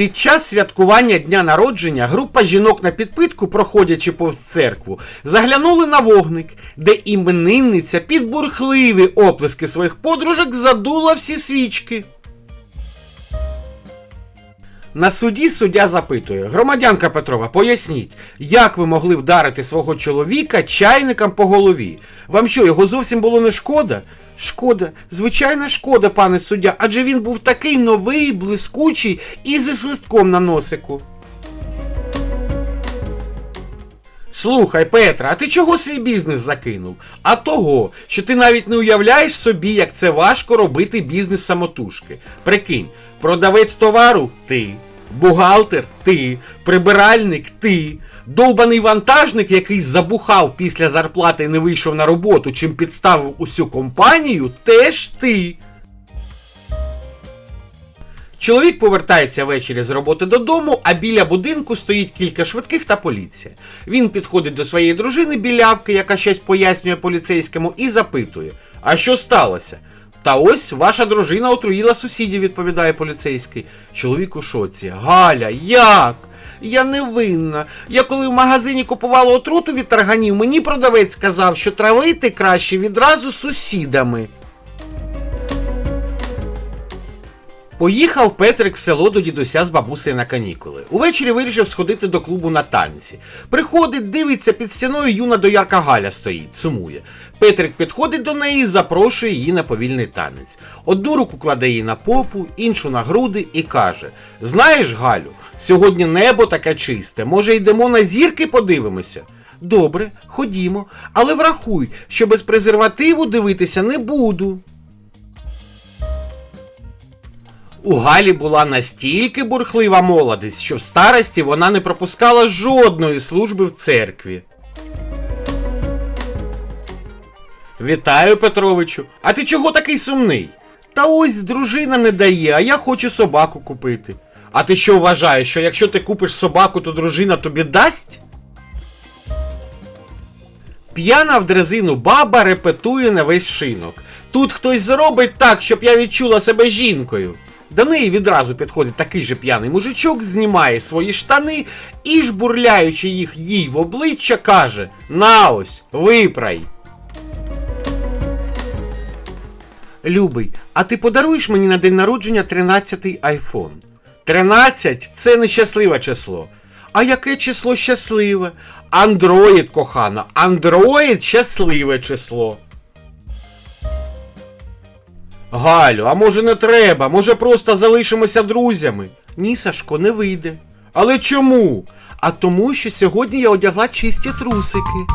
Під час святкування дня народження група жінок на підпитку, проходячи повз церкву, заглянули на вогник, де іменинниця під бурхливі оплески своїх подружок задула всі свічки. На суді суддя запитує: Громадянка Петрова, поясніть, як ви могли вдарити свого чоловіка чайником по голові? Вам що, його зовсім було не шкода? Шкода, звичайна шкода, пане суддя, адже він був такий новий, блискучий і зі свистком на носику. Слухай, Петра, а ти чого свій бізнес закинув? А того, що ти навіть не уявляєш собі, як це важко робити бізнес самотужки. Прикинь, продавець товару ти, бухгалтер ти, прибиральник ти, довбаний вантажник, який забухав після зарплати і не вийшов на роботу, чим підставив усю компанію, теж ти. Чоловік повертається ввечері з роботи додому, а біля будинку стоїть кілька швидких та поліція. Він підходить до своєї дружини білявки, яка щось пояснює поліцейському, і запитує: А що сталося? Та ось ваша дружина отруїла сусідів, відповідає поліцейський. Чоловік у шоці. Галя, як? Я не винна. Я коли в магазині купувала отруту від тарганів, мені продавець сказав, що травити краще відразу з сусідами. Поїхав Петрик в село до дідуся з бабусею на канікули. Увечері вирішив сходити до клубу на танці. Приходить, дивиться під стіною юна доярка Галя стоїть, сумує. Петрик підходить до неї і запрошує її на повільний танець. Одну руку кладе їй на попу, іншу на груди і каже: Знаєш, Галю, сьогодні небо таке чисте, може йдемо на зірки подивимося. Добре, ходімо, але врахуй, що без презервативу дивитися не буду. У Галі була настільки бурхлива молодість, що в старості вона не пропускала жодної служби в церкві. Вітаю, Петровичу. А ти чого такий сумний? Та ось дружина не дає, а я хочу собаку купити. А ти що вважаєш, що якщо ти купиш собаку, то дружина тобі дасть? П'яна в дрезину баба репетує на весь шинок. Тут хтось зробить так, щоб я відчула себе жінкою. До неї відразу підходить такий же п'яний мужичок, знімає свої штани і, жбурляючи їх їй в обличчя, каже: На ось, випрай. Любий, а ти подаруєш мені на день народження 13-й айфон? 13 це нещасливе число. А яке число щасливе? Андроїд, кохана, Андроїд щасливе число. Галю, а може не треба? Може просто залишимося друзями? Ні, Сашко, не вийде. Але чому? А тому, що сьогодні я одягла чисті трусики.